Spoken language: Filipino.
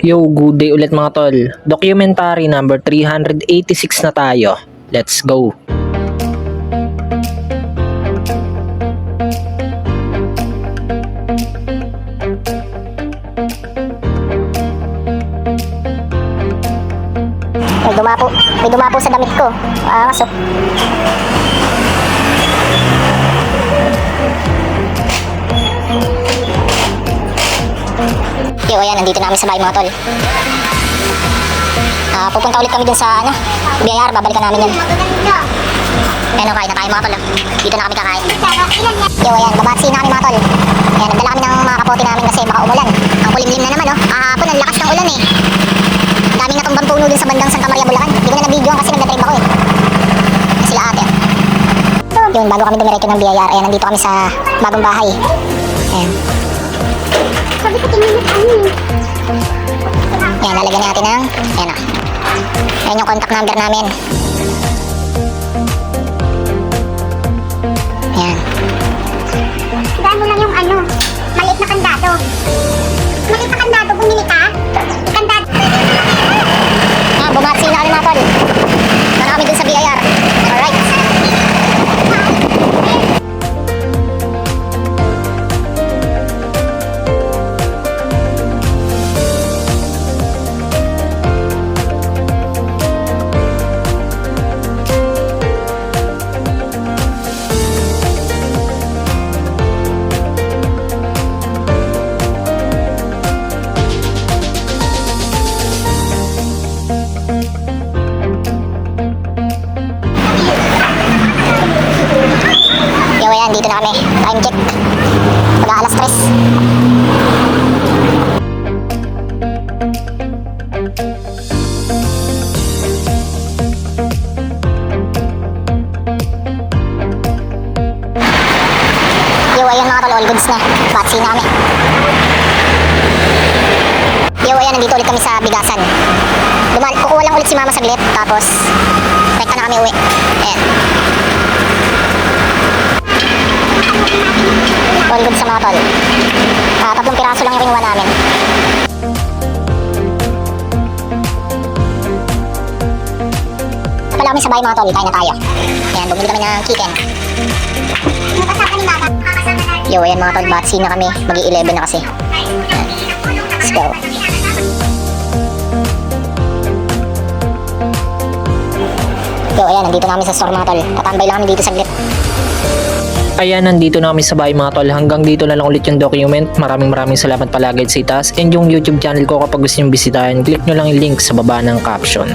Yo, good day ulit mga tol. Documentary number 386 na tayo. Let's go. May dumapo, may dumapo sa damit ko. Ah, so. Yo, ayan, nandito na kami sa bahay mga tol. Ah, pupunta ulit kami dun sa, ano, BIR, babalikan namin yan. Ayan, kain na tayo mga tol. ah. Dito na kami kakain. Yo, ayan, babatsi na kami mga tol. Ayan, nagdala kami ng mga kapote namin kasi baka umulan. Ang kulimlim na naman, oh. Kahapon, ang lakas ng ulan eh. Daming natumbang puno dun sa bandang Santa Maria, Bulacan. Hindi ko na na-video kasi nagdatrip ako eh. Sila ate. Yun, bago kami dumiretso ng BIR, ayan, nandito kami sa bagong bahay. Ayan. Sabi ko tingnan mo ano Ayan, lalagyan natin ng, ayan na. Ayan yung contact number namin. Dito na kami. Time check. Pag alas tres. Yo, ayan mga tol, all goods na. Batsi na kami. Yo, ayan, nandito ulit kami sa bigasan. Dumal, kukuha lang ulit si mama saglit, tapos rekta na kami uwi. Ayan. All good sa mga tol. Ah, tatlong piraso lang yung kinuha namin. Pala kami sa bahay mga tol, kain na tayo. Ayan, bumili kami ng chicken. Yo, ayan mga tol, batsi na kami. Magi 11 na kasi. Ayan. Let's go. Yo, ayan, nandito na kami sa store mga tol. Tatambay lang kami dito saglit. Ayan, nandito na kami sa bahay mga tol. Hanggang dito na lang ulit yung document. Maraming maraming salamat palagi sa itas. And yung YouTube channel ko kapag gusto nyo bisitahin, click nyo lang yung link sa baba ng caption.